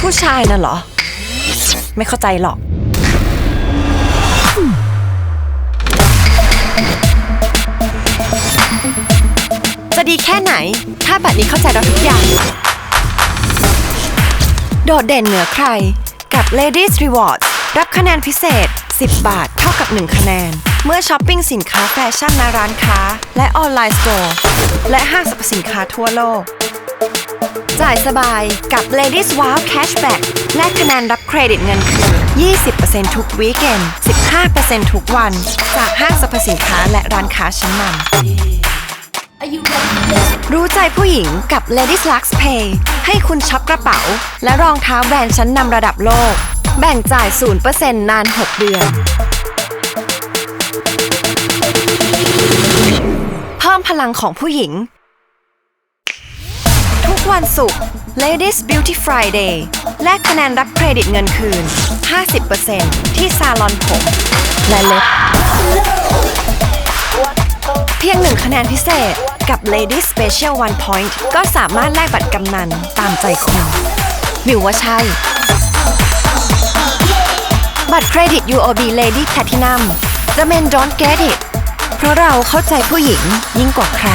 ผู้ชายน่ะเหรอ ไม่เข้าใจหรอก จะดีแค่ไหน ถ้าบัตรนี้เข้าใจเราทุกอย่าง โดดเด่นเหนือใคร กับ Ladies Rewards รับคะแนนพิเศษ 10 บาทเท่ากับ 1 คะแนน เมื่อช้อปปิ้งสินค้าแฟชั่นในร้านค้า และออนไลน์สโตร์ และห้างสรรพสินค้าทั่วโลก จ่ายสบายกับ Ladies Wow Cashback และคะแนนรับเครดิตเงินคืน 20%ทุกวีเอน15%ทุกวัน จากห้างสรรพสินค้าและร้านค้าชั้นนำรู้ใจผู้หญิงกับ Ladies Lux Pay ให้คุณช็อปกระเป๋า และรองเท้าแบรนด์ชั้นนำระดับโลก แบ่งจ่าย 0%นาน 6 เดือนเพิ่มพลังของผู้หญิง วันศุกร์ Ladies Beauty Friday และคะแนนรับเครดิตเงินคืน 50%ที่ซาลอนผมและเล็บเพียงหนึ่งคะแนนพิเศษกับ Lady Special One Point ก็สามารถแลกบัตรกำนันตามใจคุณวิวว่าใช่ บัตรเครดิต UOB Lady Platinum The Men Don't Get It เพราะเราเข้าใจผู้หญิงยิ่งกว่าใคร